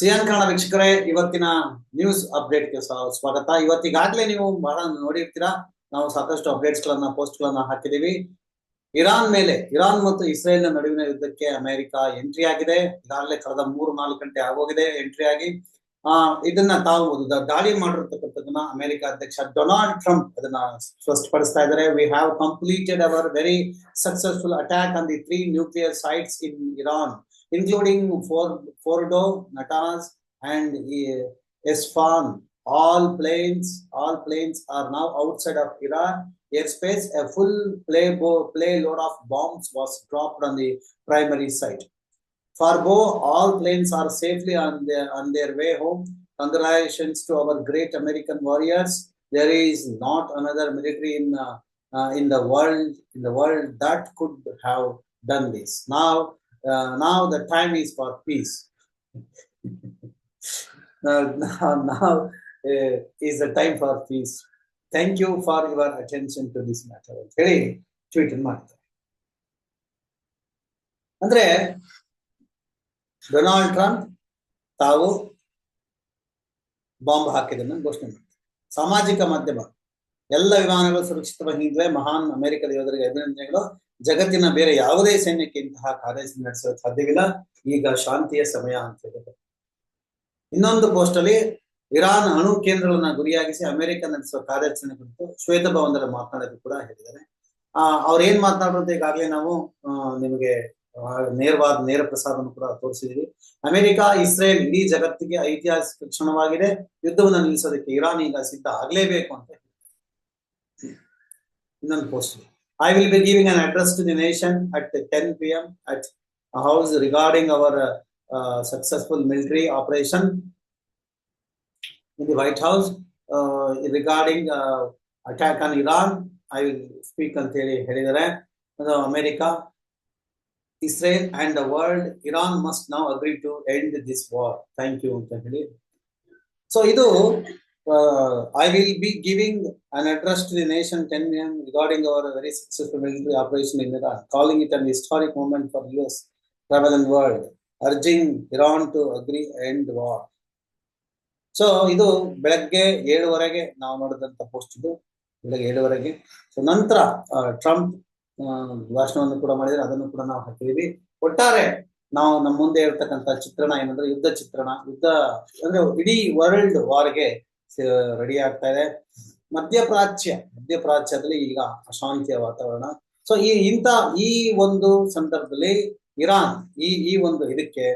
Xi'an Kannada ವೀಕ್ಷಕರೇ, ಇವತ್ತಿನ news ಅಪ್ಡೇಟ್ಗೆ ಸ್ವಾಗತ. ಇವತ್ತಿಗಾಗ್ಲೇ ನೀವು ಬಹಳ ನೋಡಿರ್ತೀರಾ. ನಾವು ಸಾಕಷ್ಟು ಅಪ್ಡೇಟ್ಸ್ ಗಳನ್ನ ಪೋಸ್ಟ್ ಗಳನ್ನ ಹಾಕಿದೀವಿ ಇರಾನ್ ಮೇಲೆ, ಇರಾನ್ ಮತ್ತು ಇಸ್ರೇಲ್ ನಡುವಿನ ಯುದ್ಧಕ್ಕೆ ಅಮೆರಿಕ ಎಂಟ್ರಿ ಆಗಿದೆ. ಈಗಾಗಲೇ ಕಳೆದ ಮೂರು ನಾಲ್ಕು ಗಂಟೆ ಆಗೋಗಿದೆ ಎಂಟ್ರಿ ಆಗಿ. ಆ, ಇದನ್ನ ತಾವು ದಾಳಿ ಮಾಡಿರ್ತಕ್ಕಂಥದ್ದನ್ನ ಅಮೆರಿಕ ಅಧ್ಯಕ್ಷ ಡೊನಾಲ್ಡ್ ಟ್ರಂಪ್ ಅದನ್ನ ಸ್ಪಷ್ಟಪಡಿಸ್ತಾ ಇದ್ದಾರೆ. We have completed our very successful attack on the three nuclear sites in Iran including For- Fordo, Natanz, and uh, Esfahan. All planes, all planes are now outside of Iran airspace. A full play bo- play load of bombs was dropped on the primary site. Farbo, all planes are safely on their on their way home. Congratulations to our great American warriors. There is not another military in uh, uh, in the world in the world that could have done this. Now uh, now the time is for peace. now, now, now uh, is the time for peace. Thank you for your attention to this matter. ಅಂತ ಹೇಳಿ tweet ಮಾಡ್ತಾರೆ ಅಂದ್ರೆ Donald Trump ತಾವು bomb ಹಾಕಿದ್ದನ್ನು ಘೋಷಣೆ ಮಾಡ್ತಾರೆ ಸಾಮಾಜಿಕ ಮಾಧ್ಯಮ ಎಲ್ಲ ವಿಮಾನಗಳು ಸುರಕ್ಷಿತವಾಗಿದ್ದರೆ ಮಹಾನ್ ಅಮೆರಿಕದ ಯೋಧರಿಗೆ ಅಭಿನಂದನೆಗಳು ಜಗತ್ತಿನ ಬೇರೆ ಯಾವುದೇ ಸೈನ್ಯಕ್ಕೆ ಇಂತಹ ಕಾರ್ಯಾಚರಣೆ ನಡೆಸಲು ಸಾಧ್ಯವಿಲ್ಲ. ಈಗ ಶಾಂತಿಯ ಸಮಯ ಅಂತ ಹೇಳಿದೆ ಇನ್ನೊಂದು ಪೋಸ್ಟ್ ಅಲ್ಲಿ ಇರಾನ್ ಅಣು ಕೇಂದ್ರಗಳನ್ನ ಗುರಿಯಾಗಿಸಿ ಅಮೆರಿಕ ನಡೆಸುವ ಕಾರ್ಯಾಚರಣೆ ಕುರಿತು ಶ್ವೇತಭವನದಲ್ಲಿ ಮಾತನಾಡೋದು ಕೂಡ ಹೇಳಿದ್ದಾರೆ. ಆ, ಅವ್ರ ಏನ್ ಮಾತನಾಡೋದು ಈಗಾಗಲೇ ನಾವು ನಿಮಗೆ ನೇರವಾದ ನೇರ ಪ್ರಸಾರವನ್ನು ಕೂಡ ತೋರಿಸಿದೀವಿ ಅಮೆರಿಕ, ಇಸ್ರೇಲ್ ಇಡೀ ಜಗತ್ತಿಗೆ ಐತಿಹಾಸಿಕ ಕ್ಷಣವಾಗಿದೆ. ಯುದ್ಧವನ್ನು ನಿಲ್ಲಿಸೋದಕ್ಕೆ ಇರಾನ್ ಈಗ ಸಿದ್ಧ ಆಗ್ಲೇಬೇಕು ಅಂತ. ಇನ್ನೊಂದು post I will be giving an address to the nation at 10 p.m. at a house regarding our uh, uh, successful military operation in the White House uh, regarding uh, attack on Iran. I will speak ಅಂತ ಹೇಳಿ ಹೇಳಿದ್ದಾರೆ ಅದು America Israel and the world Iran must ನಾವು agree to end this war thank you ಅಂತ ಹೇಳಿ so ಇದು I will be giving an address to the nation 10 p.m. regarding our very successful military operation in Iran, calling it an historic moment for US travel and world, urging Iran to agree end war. So ಇದು ಬೆಳಗ್ಗೆ ಏಳುವರೆಗೆ ನಾವು ನೋಡಿದಂತ post ಇದು ಬೆಳಗ್ಗೆ ಏಳುವರೆಗೆ so ನಂತರ Trump ಭಾಷಣವನ್ನು ಕೂಡ ಮಾಡಿದ್ರೆ ಅದನ್ನು ಕೂಡ ನಾವು ಹಾಕಿದೀವಿ ಒಟ್ಟಾರೆ ನಾವು ನಮ್ಮ ಮುಂದೆ ಇರತಕ್ಕಂತ ಚಿತ್ರಣ ಏನಂದ್ರೆ ಯುದ್ಧ ಚಿತ್ರಣ ಯುದ್ಧ ಅಂದ್ರೆ ಇಡೀ ವರ್ಲ್ಡ್ ವಾರ್ಗೆ ರೆಡಿ ಆಗ್ತಾ ಇದೆ. ಮಧ್ಯಪ್ರಾಚ್ಯ, ಮಧ್ಯಪ್ರಾಚ್ಯದಲ್ಲಿ ಈಗ ಅಶಾಂತಿಯ ವಾತಾವರಣ. ಸೊ ಈ ಇಂತ ಈ ಒಂದು ಸಂದರ್ಭದಲ್ಲಿ ಇರಾನ್, ಈ ಈ ಒಂದು ಇದಕ್ಕೆ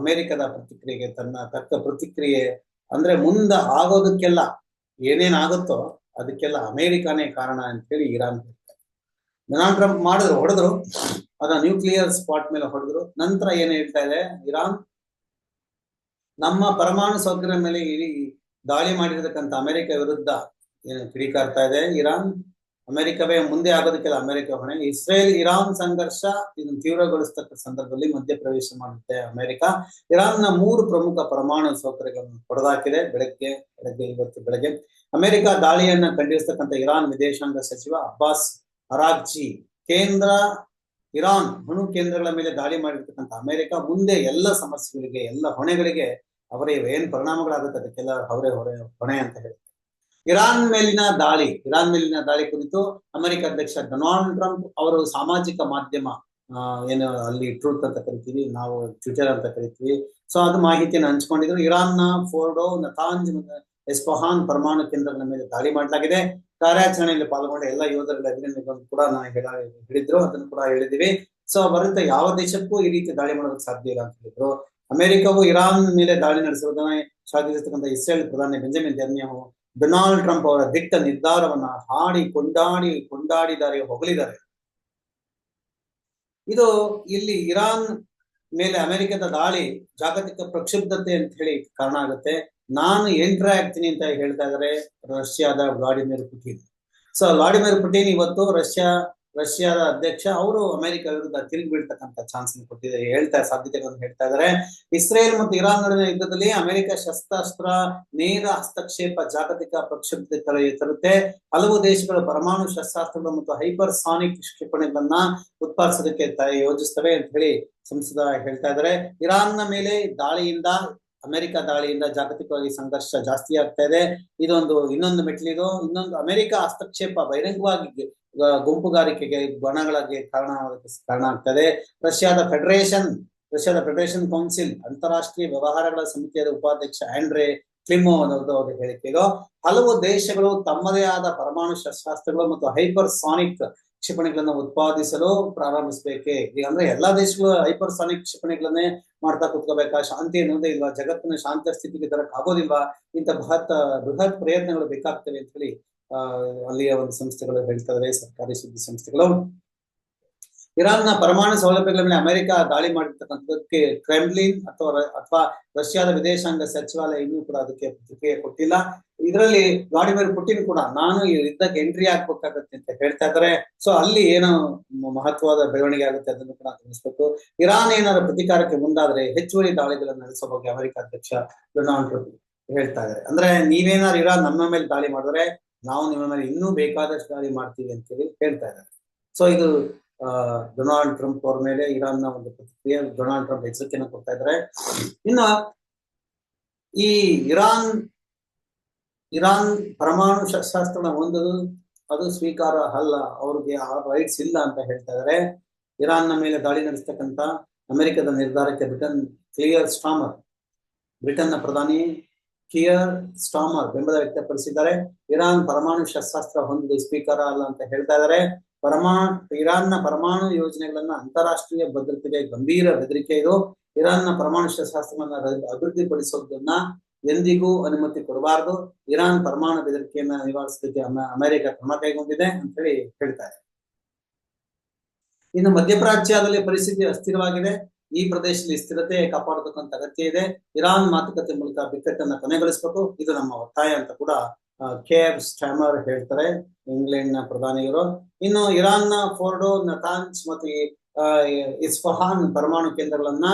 ಅಮೆರಿಕದ ಪ್ರತಿಕ್ರಿಯೆಗೆ ತನ್ನ ತಕ್ಕ ಪ್ರತಿಕ್ರಿಯೆ ಅಂದ್ರೆ ಮುಂದ ಆಗೋದಕ್ಕೆಲ್ಲ ಏನೇನಾಗುತ್ತೋ ಅದಕ್ಕೆಲ್ಲ ಅಮೆರಿಕಾನೇ ಕಾರಣ ಅಂತ ಹೇಳಿ ಇರಾನ್ ಡೊನಾಲ್ಡ್ ಟ್ರಂಪ್ ಮಾಡಿದ್ರು, ಹೊಡೆದ್ರು. ಅದ ನ್ಯೂಕ್ಲಿಯರ್ ಸ್ಪಾಟ್ ಮೇಲೆ ಹೊಡೆದ್ರು. ನಂತರ ಏನ್ ಹೇಳ್ತಾ ಇದೆ? ಇರಾನ್, ನಮ್ಮ ಪರಮಾಣು ಸೌಕರ್ಯ ಮೇಲೆ ಇಡೀ ದಾಳಿ ಮಾಡಿರ್ತಕ್ಕಂಥ ಅಮೆರಿಕ ವಿರುದ್ಧ ಏನು ಕಿಡಿಕಾರ್ತಾ ಇದೆ. ಇರಾನ್ ಅಮೆರಿಕವೇ ಮುಂದೆ ಆಗೋದಕ್ಕೆಲ್ಲ ಅಮೆರಿಕ ಹೊಣೆ. ಇಸ್ರೇಲ್, ಇರಾನ್ ಸಂಘರ್ಷ ಇದನ್ನು ತೀವ್ರಗೊಳಿಸ್ತಕ್ಕ ಸಂದರ್ಭದಲ್ಲಿ ಮಧ್ಯಪ್ರವೇಶ ಮಾಡುತ್ತೆ ಅಮೆರಿಕ. ಇರಾನ್ನ ಮೂರು ಪ್ರಮುಖ ಪರಮಾಣು ಸೌಕರ್ಯಗಳನ್ನು ಹೊಡೆದಾಕಿದೆ ಬೆಳಗ್ಗೆ ಬೆಳಗ್ಗೆ, ಇವತ್ತು ಬೆಳಗ್ಗೆ. ಅಮೆರಿಕ ದಾಳಿಯನ್ನ ಖಂಡಿಸ್ತಕ್ಕಂಥ ಇರಾನ್ ವಿದೇಶಾಂಗ ಸಚಿವ ಅಬ್ಬಾಸ್ ಅರಾಗ್ಜಿ ಕೇಂದ್ರ, ಇರಾನ್ ಅಣು ಕೇಂದ್ರಗಳ ಮೇಲೆ ದಾಳಿ ಮಾಡಿರ್ತಕ್ಕಂಥ ಅಮೆರಿಕ ಮುಂದೆ ಎಲ್ಲ ಸಮಸ್ಯೆಗಳಿಗೆ, ಎಲ್ಲ ಹೊಣೆಗಳಿಗೆ ಅವರೇ ಏನ್ ಪರಿಣಾಮಗಳಾಗುತ್ತೆ ಅದಕ್ಕೆಲ್ಲ ಅವರೇ ಹೊರೆ ಹೊಣೆ ಅಂತ ಹೇಳಿ. ಇರಾನ್ ಮೇಲಿನ ದಾಳಿ, ಇರಾನ್ ಮೇಲಿನ ದಾಳಿ ಕುರಿತು ಅಮೆರಿಕ ಅಧ್ಯಕ್ಷ ಡೊನಾಲ್ಡ್ ಟ್ರಂಪ್ ಅವರು ಸಾಮಾಜಿಕ ಮಾಧ್ಯಮ ಏನು ಅಲ್ಲಿ ಟ್ರೂತ್ ಅಂತ ಕರಿತೀವಿ, ನಾವು ಟ್ವಿಟರ್ ಅಂತ ಕರಿತೀವಿ. ಸೊ, ಅದು ಮಾಹಿತಿಯನ್ನು ಹಂಚ್ಕೊಂಡಿದ್ರು. ಇರಾನ್ನ ಫೋರ್ಡೋ ನತಾಂಜ್ ಎಸ್ಪಹಾನ್ ಪರಮಾಣು ಕೇಂದ್ರಗಳ ಮೇಲೆ ದಾಳಿ ಮಾಡಲಾಗಿದೆ. ಕಾರ್ಯಾಚರಣೆಯಲ್ಲಿ ಪಾಲ್ಗೊಂಡ ಎಲ್ಲ ಯೋಧರ ಅಭಿನಂದನೆಗಳನ್ನು ಕೂಡ ನಾನು ಹೇಳ, ಹೇಳಿದ್ರು. ಅದನ್ನು ಕೂಡ ಹೇಳಿದೀವಿ ಸೊ ಬರುತ್ತೆ ಯಾವ ದೇಶಕ್ಕೂ ಈ ರೀತಿ ದಾಳಿ ಮಾಡೋದಕ್ಕೆ ಸಾಧ್ಯ ಇಲ್ಲ ಅಂತ ಹೇಳಿದ್ರು. ಅಮೆರಿಕವು ಇರಾನ್ ಮೇಲೆ ದಾಳಿ ನಡೆಸುವುದನ್ನು ಶ್ಲಾಘಿಸತಕ್ಕಂಥ ಇಸ್ರೇಲ್ ಪ್ರಧಾನಿ ಬೆಂಜಮಿನ್ ನೆತನ್ಯಾಹು ಡೊನಾಲ್ಡ್ ಟ್ರಂಪ್ ಅವರ ದಿಟ್ಟ ನಿರ್ಧಾರವನ್ನ ಹಾಡಿ ಕೊಂಡಾಡಿ ಕೊಂಡಾಡಿದ್ದಾರೆ, ಹೊಗಳಿದ್ದಾರೆ. ಇದು ಇಲ್ಲಿ ಇರಾನ್ ಮೇಲೆ ಅಮೆರಿಕದ ದಾಳಿ ಜಾಗತಿಕ ಪ್ರಕ್ಷುಬ್ಧತೆ ಅಂತ ಹೇಳಿ ಕಾರಣ ಆಗುತ್ತೆ. ನಾನು ಎಂಟ್ರ ಆಗ್ತೀನಿ ಅಂತ ಹೇಳ್ತಾ ಇದ್ದಾರೆ ರಷ್ಯಾದ Vladimir Putin. So Vladimir Putin ಇವತ್ತು ರಷ್ಯಾ ರಷ್ಯಾದ ಅಧ್ಯಕ್ಷ, ಅವರು ಅಮೆರಿಕ ವಿರುದ್ಧ ತಿರುಗಿ ಬೀಳ್ತಕ್ಕಂತ ಚಾನ್ಸ್ ಕೊಟ್ಟಿದೆ, ಹೇಳ್ತಾ ಸಾಧ್ಯತೆಗಳನ್ನು ಹೇಳ್ತಾ ಇದ್ದಾರೆ ಇಸ್ರೇಲ್ ಮತ್ತು ಇರಾನ್ ನಡುವಿನ ಯುದ್ಧದಲ್ಲಿ ಅಮೆರಿಕ ಶಸ್ತ್ರಾಸ್ತ್ರ, ನೇರ ಹಸ್ತಕ್ಷೇಪ, ಜಾಗತಿಕ ಪ್ರಕ್ಷುಬ್ಧತೆ ತರ- ತರುತ್ತೆ ಹಲವು ದೇಶಗಳು ಪರಮಾಣು ಶಸ್ತ್ರಾಸ್ತ್ರಗಳು ಮತ್ತು ಹೈಪರ್ ಸಾನಿಕ್ ಕ್ಷಿಪಣಿಗಳನ್ನ ಉತ್ಪಾದಿಸೋದಕ್ಕೆ ಯೋಜಿಸ್ತವೆ ಅಂತ ಹೇಳಿ ಸಂಸದ ಹೇಳ್ತಾ ಇದ್ದಾರೆ ಇರಾನ್ನ ಮೇಲೆ ದಾಳಿಯಿಂದ, ಅಮೆರಿಕ ದಾಳಿಯಿಂದ ಜಾಗತಿಕವಾಗಿ ಸಂಘರ್ಷ ಜಾಸ್ತಿ ಆಗ್ತಾ ಇದೆ. ಇದೊಂದು ಇನ್ನೊಂದು ಮೆಟ್ಲಿದು ಇನ್ನೊಂದು ಅಮೆರಿಕ ಹಸ್ತಕ್ಷೇಪ ಬಹಿರಂಗವಾಗಿ ಗುಂಪುಗಾರಿಕೆಗೆ ಬಣಗಳಿಗೆ ಕಾರಣ ಕಾರಣ ಆಗ್ತದೆ. ರಷ್ಯಾದ ಫೆಡರೇಷನ್ ರಷ್ಯಾದ ಫೆಡರೇಷನ್ ಕೌನ್ಸಿಲ್ ಅಂತಾರಾಷ್ಟ್ರೀಯ ವ್ಯವಹಾರಗಳ ಸಮಿತಿಯ ಉಪಾಧ್ಯಕ್ಷ ಆಂಡ್ರೆ ಕ್ಲಿಮೋ ಅವರ ಹೇಳಿಕೆಗಳು ಹಲವು ದೇಶಗಳು ತಮ್ಮದೇ ಆದ ಪರಮಾಣು ಶಸ್ತ್ರಾಸ್ತ್ರಗಳು ಮತ್ತು ಹೈಪರ್ ಸಾನಿಕ್ ಕ್ಷಿಪಣಿಗಳನ್ನ ಉತ್ಪಾದಿಸಲು ಪ್ರಾರಂಭಿಸಬೇಕೆ? ಈಗ ಅಂದ್ರೆ ಎಲ್ಲಾ ದೇಶಗಳು ಹೈಪರ್ ಸಾನಿಕ್ ಕ್ಷಿಪಣಿಗಳನ್ನೇ ಮಾಡ್ತಾ ಕುತ್ಕೋಬೇಕಾ? ಶಾಂತಿ ಅನ್ನೋದೇ ಇಲ್ವಾ? ಜಗತ್ತಿನ ಶಾಂತ ಸ್ಥಿತಿಗೆ ತರಕ್ ಆಗೋದಿಲ್ವಾ? ಇಂಥ ಬೃಹತ್ ಬೃಹತ್ ಪ್ರಯತ್ನಗಳು ಬೇಕಾಗ್ತವೆ ಅಂತ ಹೇಳಿ ಅಲ್ಲಿಯ ಒಂದು ಸಂಸ್ಥೆಗಳು ಹೇಳ್ತಾ ಇದಾವೆ ಸರ್ಕಾರಿ ಸುದ್ದಿ ಸಂಸ್ಥೆಗಳು. ಇರಾನ್ನ ಪರಮಾಣು ಸೌಲಭ್ಯಗಳ ಮೇಲೆ ಅಮೆರಿಕ ದಾಳಿ ಮಾಡಿರ್ತಕ್ಕಂಥದಕ್ಕೆ ಕ್ರೆಮ್ಲಿನ್ ಅಥವಾ ಅಥವಾ ರಷ್ಯಾದ ವಿದೇಶಾಂಗ ಸಚಿವಾಲಯ ಇನ್ನೂ ಕೂಡ ಅದಕ್ಕೆ ಪ್ರತಿಕ್ರಿಯೆ ಕೊಟ್ಟಿಲ್ಲ. ಇದರಲ್ಲಿ ವ್ಲಾಡಿಮಿರ್ ಪುಟಿನ್ ಕೂಡ ನಾನು ಯುದ್ಧಕ್ಕೆ ಎಂಟ್ರಿ ಆಗ್ಬೇಕಾಗತ್ತೆ ಅಂತ ಹೇಳ್ತಾ ಇದ್ದಾರೆ. ಸೊ ಅಲ್ಲಿ ಏನೋ ಮಹತ್ವದ ಬೆಳವಣಿಗೆ ಆಗುತ್ತೆ ಅದನ್ನು ಕೂಡ ಗಮನಿಸಬೇಕು. ಇರಾನ್ ಏನಾದ್ರು ಪ್ರತಿಕಾರಕ್ಕೆ ಮುಂದಾದ್ರೆ ಹೆಚ್ಚುವರಿ ದಾಳಿಗಳನ್ನು ನಡೆಸೋ ಬಗ್ಗೆ ಅಮೆರಿಕ ಅಧ್ಯಕ್ಷ ಡೊನಾಲ್ಡ್ ಟ್ರಂಪ್ ಹೇಳ್ತಾ ಇದ್ದಾರೆ. ಅಂದ್ರೆ ನೀವೇನಾದ್ರು ಇರಾನ್ ನಮ್ಮ ಮೇಲೆ ದಾಳಿ ಮಾಡಿದ್ರೆ ನಾವು ನಿಮ್ಮ ಮೇಲೆ ಇನ್ನೂ ಬೇಕಾದಷ್ಟು ದಾಳಿ ಮಾಡ್ತೀವಿ ಅಂತೇಳಿ ಹೇಳ್ತಾ ಇದ್ದಾರೆ. ಸೊ ಇದು ಡೊನಾಲ್ಡ್ ಟ್ರಂಪ್ ಅವ್ರ ಮೇಲೆ ಇರಾನ್ನ ಒಂದು ಪ್ರತಿಕ್ರಿಯೆ ಡೊನಾಲ್ಡ್ ಟ್ರಂಪ್ ಎಚ್ಚರಿಕೆಯನ್ನು ಕೊಡ್ತಾ ಇದ್ದಾರೆ. ಇನ್ನ, ಈ ಇರಾನ್ ಇರಾನ್ ಪರಮಾಣು ಶಸ್ತ್ರಾಸ್ತ್ರನ ಹೊಂದದು ಅದು ಸ್ವೀಕಾರ ಅಲ್ಲ, ಅವ್ರಿಗೆ ಆ ರೈಟ್ಸ್ ಇಲ್ಲ ಅಂತ ಹೇಳ್ತಾ ಇದ್ದಾರೆ. ಇರಾನ್ನ ಮೇಲೆ ದಾಳಿ ನಡೆಸ್ತಕ್ಕಂತ ಅಮೆರಿಕದ ನಿರ್ಧಾರಕ್ಕೆ ಬ್ರಿಟನ್, ಕ್ಲಿಯರ್ ಸ್ಟಾಮರ್. ಬ್ರಿಟನ್ನ ಪ್ರಧಾನಿ ಕಿಯರ್ ಸ್ಟಾಮರ್ ಬೆಂಬಲ ವ್ಯಕ್ತಪಡಿಸಿದ್ದಾರೆ. ಇರಾನ್ ಪರಮಾಣು ಶಸ್ತ್ರಾಸ್ತ್ರ ಹೊಂದಿದೆ. ಸ್ವೀಕಾರ ಅಲ್ಲ ಅಂತ ಹೇಳ್ತಾ ಇದ್ದಾರೆ. ಪರಮಾಣು ಇರಾನ್ನ ಪರಮಾಣು ಯೋಜನೆಗಳನ್ನ ಅಂತಾರಾಷ್ಟ್ರೀಯ ಭದ್ರತೆಗೆ ಗಂಭೀರ ಬೆದರಿಕೆ ಇದು. ಇರಾನ್ನ ಪರಮಾಣು ಶಸ್ತ್ರಾಸ್ತ್ರಗಳನ್ನ ಅಭಿವೃದ್ಧಿ ಅಭಿವೃದ್ಧಿಪಡಿಸೋದನ್ನ ಎಂದಿಗೂ ಅನುಮತಿ ಕೊಡಬಾರದು. ಇರಾನ್ ಪರಮಾಣು ಬೆದರಿಕೆಯನ್ನ ನಿವಾರಿಸಲಿಕ್ಕೆ ಅಮ- ಅಮೆರಿಕ ಕ್ರಮ ಕೈಗೊಂಡಿದೆ ಅಂತ ಹೇಳಿ ಹೇಳ್ತಾರೆ ಇನ್ನು ಮಧ್ಯಪ್ರಾಚ್ಯದಲ್ಲಿ ಪರಿಸ್ಥಿತಿ ಅಸ್ಥಿರವಾಗಿದೆ. ಈ ಪ್ರದೇಶದಲ್ಲಿ ಸ್ಥಿರತೆ ಕಾಪಾಡತಕ್ಕಂತ ಅಗತ್ಯ ಇದೆ. ಇರಾನ್ ಮಾತುಕತೆ ಮೂಲಕ ಬಿಕ್ಕಟ್ಟನ್ನ ಕೊನೆಗೊಳಿಸಬೇಕು. ಇದು ನಮ್ಮ ಒತ್ತಾಯ ಅಂತ ಕೂಡ ಕೇರ್ ಸ್ಟ್ಯಾಮರ್ ಹೇಳ್ತಾರೆ ಇಂಗ್ಲೆಂಡ್ನ ಪ್ರಧಾನಿಯರು ಇನ್ನು ನ ಫೋರ್ಡೋ ನತಾನ್ಸ್ ಮತ್ತು ಇಸ್ಫಹಾನ್ ಪರಮಾಣು ಕೇಂದ್ರಗಳನ್ನ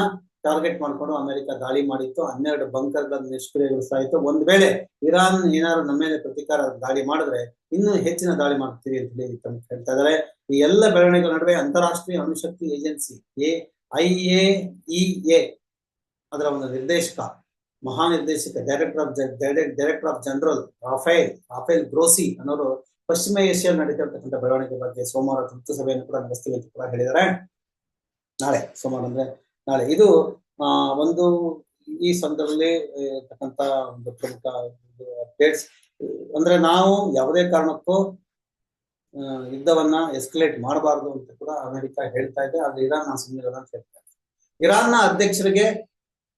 ಟಾರ್ಗೆಟ್ ಮಾಡ್ಕೊಂಡು ಅಮೆರಿಕ ದಾಳಿ ಮಾಡಿತ್ತು. ಹನ್ನೆರಡು ಬಂಕರ್ಗಳನ್ನು ನಿಷ್ಕ್ರಿಯಗೊಳಿಸ್ತಾ ಇತ್ತು. ಒಂದ್ ವೇಳೆ ಇರಾನ್ ಏನಾದ್ರು ನಮ್ಮ ಮೇಲೆ ಪ್ರತಿಕಾರ ದಾಳಿ ಮಾಡಿದ್ರೆ ಇನ್ನೂ ಹೆಚ್ಚಿನ ದಾಳಿ ಮಾಡ್ತೀವಿ ಅಂತ ಹೇಳಿ ಹೇಳ್ತಾ ಇದ್ದಾರೆ. ಈ ಎಲ್ಲ ಬೆಳವಣಿಗೆಗಳ ನಡುವೆ ಅಂತಾರಾಷ್ಟ್ರೀಯ ಅಣುಶಕ್ತಿ agency, A I A E A ಅದರ ಒಂದು ನಿರ್ದೇಶಕ, ಮಹಾನಿರ್ದೇಶಕ director of director of general Rafael Rafael Grossi ಅನ್ನೋರು ಪಶ್ಚಿಮ ಏಷ್ಯಾ ನಡೀತಿರ್ತಕ್ಕಂಥ ಬೆಳವಣಿಗೆ ಬಗ್ಗೆ ಸೋಮವಾರ ತುರ್ತು ಸಭೆಯನ್ನು ಕೂಡ ನಡೆಸ್ತೀವಿ ಅಂತ ಕೂಡ ಹೇಳಿದ್ದಾರೆ. ನಾಳೆ, ಸೋಮವಾರ ಅಂದ್ರೆ ನಾಳೆ. ಇದು ಒಂದು ಈ ಸಂದರ್ಭದಲ್ಲಿ ಇರ್ತಕ್ಕಂಥ ಒಂದು ಪ್ರಮುಖ ಅಪ್ಡೇಟ್ಸ್ ಅಂದ್ರೆ ನಾವು ಯಾವುದೇ ಕಾರಣಕ್ಕೂ ಯುದ್ಧವನ್ನ ಎಸ್ಕಲೇಟ್ ಮಾಡಬಾರದು ಅಂತ ಕೂಡ ಅಮೆರಿಕ ಹೇಳ್ತಾ ಇದೆ. ಆದ್ರೆ ಇರಾನ್ ನಾ ಸುಮ್ಮನಿರಲ್ಲ ಅಂತ ಹೇಳ್ತಾ ಇದೆ ಇರಾನ್ನ ಅಧ್ಯಕ್ಷರಿಗೆ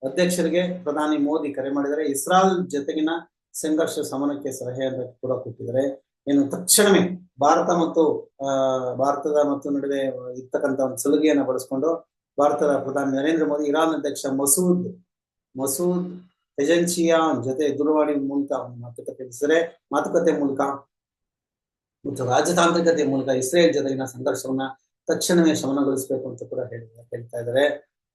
ಅಧ್ಯಕ್ಷರಿಗೆ ಪ್ರಧಾನಿ ಮೋದಿ ಕರೆ ಮಾಡಿದರೆ ಇಸ್ರಾಲ್ ಜೊತೆಗಿನ ಸಂಘರ್ಷ ಸಮನಕ್ಕೆ ಸಲಹೆಯನ್ನು ಕೂಡ ಕೊಟ್ಟಿದ್ದಾರೆ. ಏನು ತಕ್ಷಣವೇ ಭಾರತ ಮತ್ತು ಭಾರತದ ಮತ್ತು ನಡುವೆ ಇರ್ತಕ್ಕಂತ ಒಂದು ಸಲುಗೆಯನ್ನು ಬಳಸ್ಕೊಂಡು ಭಾರತದ ಪ್ರಧಾನಿ ನರೇಂದ್ರ ಮೋದಿ, ಇರಾನ್ ಅಧ್ಯಕ್ಷ ಮಸೂದ್ ಮಸೂದ್ ಏಜೆನ್ಸಿಯ ಜೊತೆ ದೂರವಾಣಿ ಮೂಲಕ ಮಾತುಕತೆ ಮಾತುಕತೆ ಮೂಲಕ ಮತ್ತು ರಾಜತಾಂತ್ರಿಕತೆ ಮೂಲಕ ಇಸ್ರೇಲ್ ಜೊತೆಗಿನ ಸಂಘರ್ಷವನ್ನ ತಕ್ಷಣವೇ ಶಮನಗೊಳಿಸಬೇಕು ಅಂತ ಕೂಡ ಹೇಳಿ ಹೇಳ್ತಾ ಇದ್ದಾರೆ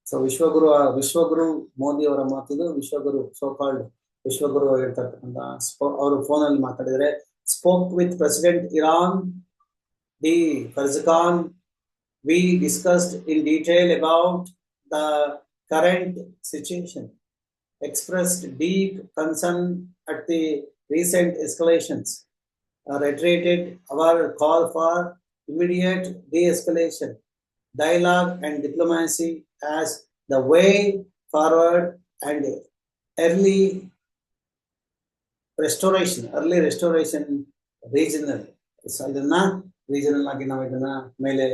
ಸೊ ವಿಶ್ವಗುರು ವಿಶ್ವಗುರು ಮೋದಿ ಅವರ ಮಾತಿದು ವಿಶ್ವಗುರು ಸೋಕಾಲ್ಡ್ ವಿಶ್ವಗುರು ಹೇಳ್ತಕ್ಕಂಥ ಅವರು ಫೋನ್ ಅಲ್ಲಿ ಮಾತಾಡಿದರೆ spoke with president Iran the ಫರ್ಜಖಾನ್ we discussed in detail about the current situation expressed deep concern at the recent escalations reiterated our call for immediate de-escalation, dialogue and diplomacy as the way forward and early restoration, early restoration regional. ಇದನ್ನ regional ಆಗಿ ನಾವು ಇದನ್ನ ಮೇಲೆ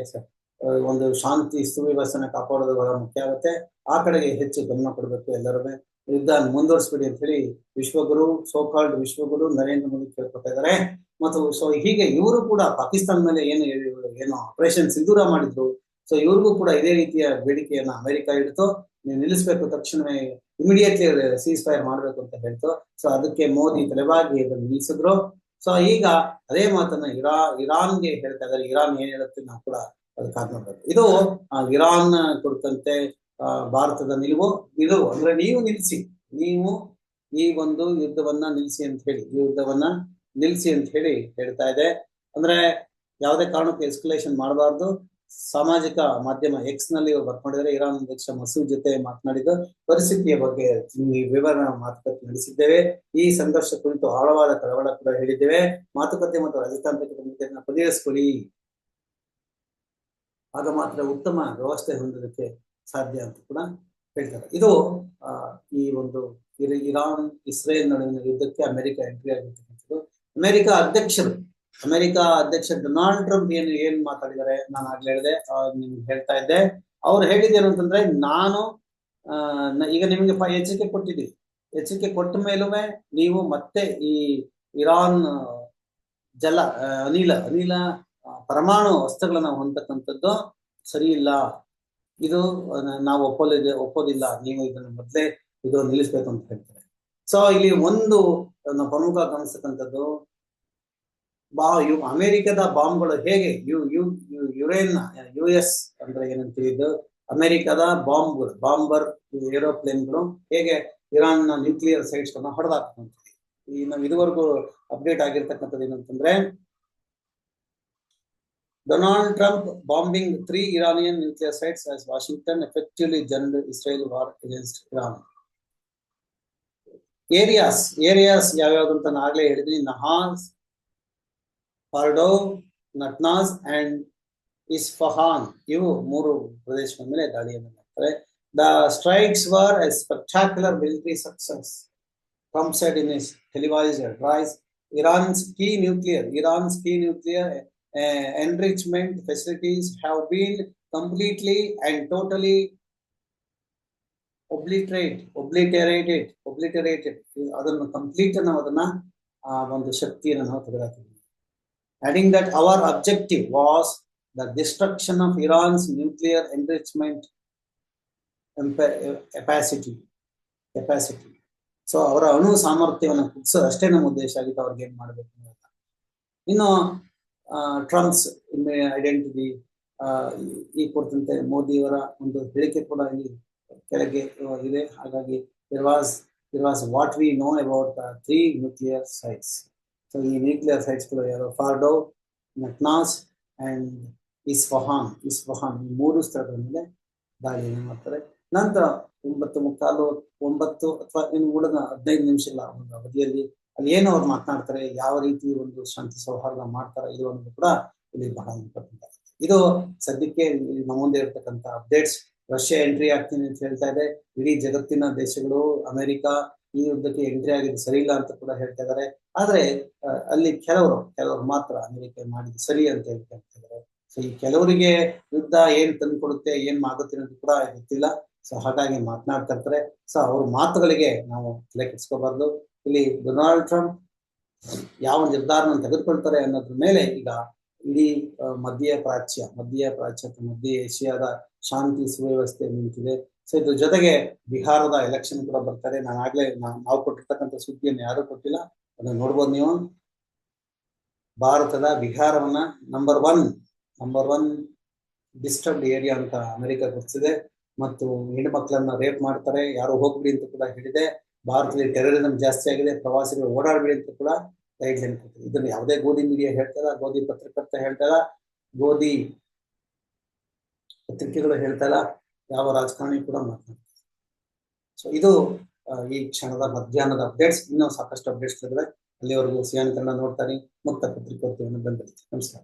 ಒಂದು ಶಾಂತಿ ಸುವ್ಯವಸ್ಥೆನ ಕಾಪಾಡೋದು ಬಹಳ ಮುಖ್ಯ ಆಗುತ್ತೆ ಆ ಕಡೆಗೆ ಹೆಚ್ಚು ಗಮನ ಕೊಡಬೇಕು ಎಲ್ಲರೂ ಯುದ್ಧ ಮುಂದುವರಿಸ್ಬಿಡಿ ಅಂತ ಹೇಳಿ ವಿಶ್ವಗುರು ಸೋಕಾಲ್ಡ್ ವಿಶ್ವಗುರು ನರೇಂದ್ರ ಮೋದಿ ಕೇಳ್ಕೊತಾ ಇದ್ದಾರೆ. ಮತ್ತು ಸೊ ಹೀಗೆ ಇವರು ಕೂಡ ಪಾಕಿಸ್ತಾನ ಮೇಲೆ ಏನು ಏನು ಆಪರೇಷನ್ ಸಿಂಧೂರ ಮಾಡಿದ್ರು. ಸೊ ಇವ್ರಿಗೂ ಕೂಡ ಇದೇ ರೀತಿಯ ಬೇಡಿಕೆಯನ್ನ ಅಮೆರಿಕ ಇಡ್ತು ನೀವು ನಿಲ್ಲಿಸ್ಬೇಕು, ತಕ್ಷಣವೇ ಇಮಿಡಿಯೇಟ್ಲಿ ಸೀಸ್ ಫೈರ್ ಮಾಡ್ಬೇಕು ಅಂತ ಹೇಳ್ತು. ಸೊ ಅದಕ್ಕೆ ಮೋದಿ ತಲೆಬಾಗಿ ಇದನ್ನು ನಿಲ್ಲಿಸಿದ್ರು. ಸೊ ಈಗ ಅದೇ ಮಾತನ್ನ ಇರಾ, ಇರಾನ್ಗೆ ಹೇಳ್ತಾ ಇದ್ದಾರೆ. ಇರಾನ್ ಏನ್ ಹೇಳುತ್ತೆ ನಾವು ಕೂಡ ಅದಕ್ಕೆ ನೋಡ್ಬೇಕು. ಇದು ಇರಾನ್ ಕುರಿತಂತೆ ಭಾರತದ ನಿಲುವು ಇದು ಅಂದ್ರೆ ನೀವು ನಿಲ್ಲಿಸಿ ನೀವು ಈ ಒಂದು ಯುದ್ಧವನ್ನ ನಿಲ್ಲಿಸಿ ಅಂತ ಹೇಳಿ. ಈ ಯುದ್ಧವನ್ನ ನಿಲ್ಲಿಸಿ ಅಂತ ಹೇಳಿ ಹೇಳ್ತಾ ಇದೆ. ಅಂದ್ರೆ ಯಾವುದೇ ಕಾರಣಕ್ಕೂ ಎಸ್ಕಲೇಷನ್ ಮಾಡಬಾರ್ದು. ಸಾಮಾಜಿಕ ಮಾಧ್ಯಮ ಎಕ್ಸ್ನಲ್ಲಿ ಬರ್ಕೊಂಡಿದ್ದಾರೆ. ಇರಾನ್ ಅಧ್ಯಕ್ಷ ಮಸೂದ್ ಜೊತೆ ಮಾತನಾಡಿದ ಪರಿಸ್ಥಿತಿಯ ಬಗ್ಗೆ ವಿವರ ಮಾತುಕತೆ ನಡೆಸಿದ್ದೇವೆ. ಈ ಸಂಘರ್ಷ ಕುರಿತು ಆಳವಾದ ಕಳವಳ ಕೂಡ ಹೇಳಿದ್ದೇವೆ. ಮಾತುಕತೆ ಮತ್ತು ರಾಜತಾಂತ್ರಿಕ ಮಿತಿಯನ್ನು ಪರಿಹರಿಸಿಕೊಳ್ಳಿ ಆಗ ಮಾತ್ರ ಉತ್ತಮ ವ್ಯವಸ್ಥೆ ಹೊಂದೋದಕ್ಕೆ ಸಾಧ್ಯ ಅಂತ ಕೂಡ ಹೇಳ್ತಾರೆ. ಇದು ಈ ಒಂದು ಇರ- ಇರಾನ್, ಇಸ್ರೇಲ್ ನಡುವಿನ ಯುದ್ಧಕ್ಕೆ ಅಮೆರಿಕ ಎಂಟ್ರಿ ಆಗಿರ್ತಕ್ಕಂಥದ್ದು ಅಮೆರಿಕ ಅಧ್ಯಕ್ಷರು, ಅಮೆರಿಕ ಅಧ್ಯಕ್ಷ ಡೊನಾಲ್ಡ್ ಟ್ರಂಪ್ ಏನು, ಏನ್ ಮಾತಾಡಿದ್ದಾರೆ ನಾನು ಆಗ್ಲೇ ಹೇಳಿದೆ ನಿಮ್ಗೆ ಹೇಳ್ತಾ ಇದ್ದೆ. ಅವ್ರು ಹೇಳಿದ್ದೇನು ಅಂತಂದ್ರೆ, ನಾನು ಈಗ ನಿಮಗೆ ಎಚ್ಚರಿಕೆ ಕೊಟ್ಟಿದ್ದೀವಿ. ಎಚ್ಚರಿಕೆ ಕೊಟ್ಟ ಮೇಲೂ ನೀವು ಮತ್ತೆ ಈ ಇರಾನ್ ಜಲ ಅನಿಲ ಅನಿಲ ಪರಮಾಣು ವಸ್ತುಗಳನ್ನ ಹೊಂದತಕ್ಕಂಥದ್ದು ಸರಿ ಇಲ್ಲ. ಇದು ನಾವು ಒಪ್ಪೋದಿದೆ ಒಪ್ಪೋದಿಲ್ಲ, ನೀವು ಇದನ್ನ ಮೊದಲೇ ಇದು ನಿಲ್ಲಿಸ್ಬೇಕು ಅಂತ ಹೇಳ್ತಾರೆ. ಸೊ ಇಲ್ಲಿ ಒಂದು ಪ್ರಮುಖ ಗಮನಿಸ್ತಕ್ಕಂಥದ್ದು, ಬಾ, ಯು, ಅಮೆರಿಕದ ಬಾಂಬ್ಗಳು ಹೇಗೆ, ಯು ಯು ಯು ಯುರೇನ್ ಯು ಎಸ್ ಅಂದ್ರೆ ಏನಂತ ಇದು ಅಮೆರಿಕದ ಬಾಂಬ್ ಬಾಂಬರ್, ಏರೋಪ್ಲೇನ್ಗಳು ಹೇಗೆ ಇರಾನ್ನ ನ್ಯೂಕ್ಲಿಯರ್ ಸೈಟ್ಸ್ ಗಳನ್ನ ಹೊಡೆದಾಕ್ತಂತ ಈ ನಾವು ಇದುವರೆಗೂ ಅಪ್ಡೇಟ್ ಆಗಿರ್ತಕ್ಕಂಥದ್ದು ಏನಂತಂದ್ರೆ Donald Trump bombing three Iranian nuclear sites as Washington effectively general Israel war against Iran areas areas ಯಾವ್ಯಾವ್ದು ಅಂತ ನಾನು ಆಗ್ಲೇ ಹೇಳಿದ್ವಿ ನಹಾಸ್ ಫಾರ್ಡೋ ನಟ್ನಾಸ್ ಅಂಡ್ ಇಸ್ಫಹಾನ್ ಇವು ಮೂರು ಪ್ರದೇಶಗಳ ಮೇಲೆ ದಾಳಿಯನ್ನು ಮಾಡ್ತಾರೆ the strikes were a spectacular military success Trump said in his televised address, Iran's key nuclear, Iran's key nuclear uh, enrichment facilities have been completely and totally obliterate, obliterated, obliterated. ಅದನ್ನು complete ನಾವು ಅದನ್ನ ಆ ಒಂದು ಶಕ್ತಿಯನ್ನು ನಾವು ತೆಗೆದುಹಾಕಿದ್ವಿ adding that our objective was the destruction of Iran's nuclear enrichment capacity. capacity. So ಅವರ ಅಣು ಸಾಮರ್ಥ್ಯವನ್ನು ಕುಗ್ಸೋದು ಅಷ್ಟೇ ನಮ್ಮ ಉದ್ದೇಶ ಆಗಿತ್ತು ಅವ್ರಿಗೆ ಏನ್ ಮಾಡ್ಬೇಕು. ಇನ್ನು ಟ್ರಂಪ್ಸ್ ಐಡೆಂಟಿಟಿ ಈ ಕುರಿತಂತೆ ಮೋದಿಯವರ ಒಂದು ಹೇಳಿಕೆ ಕೂಡ ಇಲ್ಲಿ ಕೆಳಗೆ ಇದೆ. ಹಾಗಾಗಿ here was was what we know about the three nuclear sites so ಈ ನ್ಯೂಕ್ಲಿಯರ್ ಸೈಟ್ಸ್ಗಳು ಯಾರು? ಫಾರ್ಡೋ ನಟ್ನಾಸ್ ಅಂಡ್ ಇಸ್ಫಹಾನ್ ಇಸ್ಫಹಾನ್ ಈ ಮೂರು ಸ್ಥಳಗಳ ಮೇಲೆ ದಾಳಿಯನ್ನು ಮಾಡ್ತಾರೆ. ನಂತರ ಒಂಬತ್ತು ಮುಕ್ಕಾಲು, ಒಂಬತ್ತು ಅಥವಾ ಇನ್ನು ಉಳಿದ ಹದಿನೈದು ನಿಮಿಷಗಳ ಒಂದು ಅವಧಿಯಲ್ಲಿ ಅಲ್ಲಿ ಏನು ಅವ್ರು ಮಾತನಾಡ್ತಾರೆ, ಯಾವ ರೀತಿ ಒಂದು ಶಾಂತಿ ಸೌಹಾರ್ದ ಮಾಡ್ತಾರೆ ಇದು ಒಂದು ಕೂಡ ಇಲ್ಲಿ ಬಹಳ ಇಂಪಾರ್ಟೆಂಟ್ ಆಗುತ್ತೆ. ಇದು ಸದ್ಯಕ್ಕೆ ನಮ್ಮ ಮುಂದೆ ಇರತಕ್ಕಂತ ಅಪ್ಡೇಟ್ಸ್. ರಷ್ಯಾ ಎಂಟ್ರಿ ಆಗ್ತೀನಿ ಅಂತ ಹೇಳ್ತಾ ಇದೆ. ಇಡೀ ಜಗತ್ತಿನ ದೇಶಗಳು, ಅಮೆರಿಕ ಈ ಯುದ್ಧಕ್ಕೆ ಎಂಟ್ರಿ ಆಗಿದ್ದು ಸರಿ ಇಲ್ಲ ಅಂತ ಕೂಡ ಹೇಳ್ತಾ ಇದ್ದಾರೆ. ಆದ್ರೆ ಅಲ್ಲಿ ಕೆಲವರು ಕೆಲವರು ಮಾತ್ರ ಅಮೆರಿಕ ಮಾಡಿದ್ದು ಸರಿ ಅಂತ ಹೇಳ್ತಾ ಇದ್ದಾರೆ. ಸೊ ಈ ಕೆಲವರಿಗೆ ಯುದ್ಧ ಏನ್ ತಂದ್ಕೊಡುತ್ತೆ ಏನ್ ಮಾಡುತ್ತೆ ಅನ್ನೋದು ಕೂಡ ಗೊತ್ತಿಲ್ಲ. ಸೊ ಹಾಗಾಗಿ ಮಾತನಾಡ್ತಾ ಇರ್ತಾರೆ. ಸೊ ಅವ್ರ ಮಾತುಗಳಿಗೆ ನಾವು ತಲೆ ಇಲ್ಲಿ ಡೊನಾಲ್ಡ್ ಟ್ರಂಪ್ ಯಾವ ನಿರ್ಧಾರನ ತೆಗೆದುಕೊಳ್ತಾರೆ ಅನ್ನೋದ್ರ ಮೇಲೆ ಈಗ ಇಡೀ ಮಧ್ಯ ಪ್ರಾಚ್ಯ ಮಧ್ಯ ಪ್ರಾಚ್ಯ ಮಧ್ಯ ಏಷ್ಯಾದ ಶಾಂತಿ ಸುವ್ಯವಸ್ಥೆ ನಿಂತಿದೆ. ಸೊ ಇದ್ರ ಜೊತೆಗೆ ಬಿಹಾರದ ಎಲೆಕ್ಷನ್ ಕೂಡ ಬರ್ತಾರೆ. ನಾನು ಆಗ್ಲೇ ನಾವು ಕೊಟ್ಟಿರ್ತಕ್ಕಂಥ ಸುದ್ದಿಯನ್ನು ಯಾರು ಕೊಟ್ಟಿಲ್ಲ. ಅದನ್ನ ನೋಡ್ಬೋದು ನೀವು. ಭಾರತದ ಬಿಹಾರವನ್ನ number one number one disturbed area ಅಂತ ಅಮೆರಿಕ ಗುರುತಿಸಿದೆ. ಮತ್ತು ಹೆಣ್ಮಕ್ಳನ್ನ ರೇಪ್ ಮಾಡ್ತಾರೆ. ಯಾರು ಹೋಗ್ಬಿಡಿ ಅಂತ ಕೂಡ ಹೇಳಿದೆ. ಭಾರತದಲ್ಲಿ ಟೆರರಿಸಂ ಜಾಸ್ತಿ ಆಗಿದೆ, ಪ್ರವಾಸಿಗರು ಓಡಾಡಬೇಡಿ ಅಂತ ಕೂಡ ಗೈಡ್ ಲೈನ್ ಕೊಟ್ಟಿದೆ. ಇದನ್ನ ಯಾವುದೇ ಗೋಧಿ ಮೀಡಿಯಾ ಹೇಳ್ತಾರ, ಗೋಧಿ ಪತ್ರಕರ್ತ ಹೇಳ್ತಾರ, ಗೋಧಿ ಪತ್ರಿಕೆಗಳು ಹೇಳ್ತಾರ, ಯಾವ ರಾಜಕಾರಣಿ ಕೂಡ ಮಾತನಾಡ್ತಾರೆ ಸೊ ಇದು ಈ ಕ್ಷಣದ ಮಧ್ಯಾಹ್ನದ ಅಪ್ಡೇಟ್ಸ್ ಇನ್ನೂ ಸಾಕಷ್ಟು ಅಪ್ಡೇಟ್ಸ್ ಇದ್ರೆ ಅಲ್ಲಿವರೆಗೂ ಸಿಯಾನ್ ಕನ್ನಡ ನೋಡ್ತಾರೆ ಮುಕ್ತ ಪತ್ರಿಕೋದ್ಯಮವನ್ನು ಬೆಂಬಲಿಸಿ. ನಮಸ್ಕಾರ.